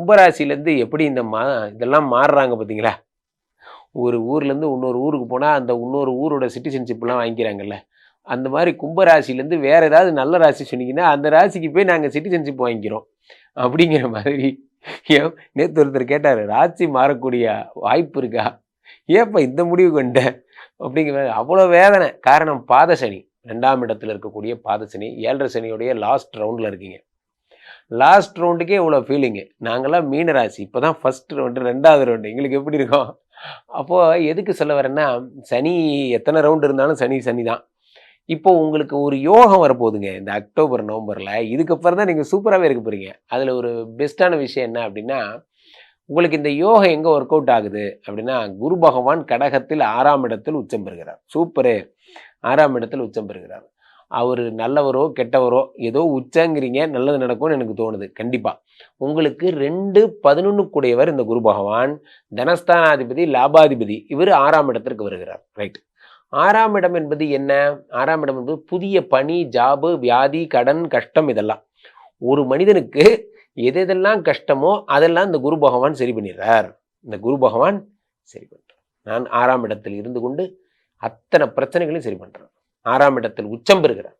கும்பராசிலேருந்து எப்படி இந்த மா இதெல்லாம் மாறுறாங்க பார்த்தீங்களா? ஒரு ஊர்லேருந்து இன்னொரு ஊருக்கு போனால் அந்த இன்னொரு ஊரோட சிட்டிசன்ஷிப்லாம் வாங்கிக்கிறாங்கல்ல. அந்த மாதிரி கும்பராசிலேருந்து வேறு ஏதாவது நல்ல ராசி சொன்னீங்கன்னா அந்த ராசிக்கு போய் நாங்கள் சிட்டிசன்ஷிப் வாங்கிக்கிறோம். அப்படிங்கிற மாதிரி ஏன்? நேற்று ஒருத்தர் கேட்டார் ராசி மாறக்கூடிய வாய்ப்பு இருக்கா? ஏப்பா இந்த முடிவு கொண்ட? அப்படிங்கிற அவ்வளோ வேதனை. காரணம் பாதசனி. ரெண்டாம் இடத்துல இருக்கக்கூடிய பாதசனி. ஏழரை சனியுடைய லாஸ்ட் ரவுண்டில் இருக்கீங்க. லாஸ்ட் ரவுண்டுக்கே இவ்வளோ ஃபீலிங்கு நாங்களாம் மீன ராசி. இப்போ தான் ஃபஸ்ட் ரவுண்டு ரெண்டாவது ரவுண்டு எங்களுக்கு எப்படி இருக்கும்? அப்போது எதுக்கு சொல்ல வரேன்னா சனி எத்தனை ரவுண்டு இருந்தாலும் சனி சனி தான். இப்போ உங்களுக்கு ஒரு யோகம் வரப்போகுதுங்க. இந்த அக்டோபர் நவம்பரில் இதுக்கப்புறம் தான் நீங்கள் சூப்பராகவே இருக்க போகிறீங்க அதில் ஒரு பெஸ்ட்டான விஷயம் என்ன அப்படின்னா உங்களுக்கு இந்த யோகம் எங்கே ஒர்க் அவுட் ஆகுது அப்படின்னா குரு பகவான் கடகத்தில் ஆறாம் இடத்தில் உச்சம் பெறுகிறார். சூப்பரு ஆறாம் இடத்தில் உச்சம் பெறுகிறார். அவர் நல்லவரோ கெட்டவரோ ஏதோ உச்சங்கிறீங்க நல்லது நடக்கும்னு எனக்கு தோணுது. கண்டிப்பாக உங்களுக்கு ரெண்டு பதினொன்று கூடியவர் இந்த குரு பகவான். தனஸ்தானாதிபதி லாபாதிபதி. இவர் ஆறாம் இடத்திற்கு வருகிறார். ரைட் ஆறாம் இடம் என்பது என்ன? ஆறாம் இடம் என்பது புதிய பணி ஜாபு வியாதி கடன் கஷ்டம் இதெல்லாம். ஒரு மனிதனுக்கு எது எதெல்லாம் கஷ்டமோ அதெல்லாம் இந்த குரு பகவான் சரி பண்ணிடுறார். இந்த குரு பகவான் சரி பண்ணுறார் நான் ஆறாம் இடத்தில் இருந்து கொண்டு அத்தனை பிரச்சனைகளையும் சரி பண்ணுறேன் ஆறாம் இடத்தில் உச்சம் பெறுகிறார்.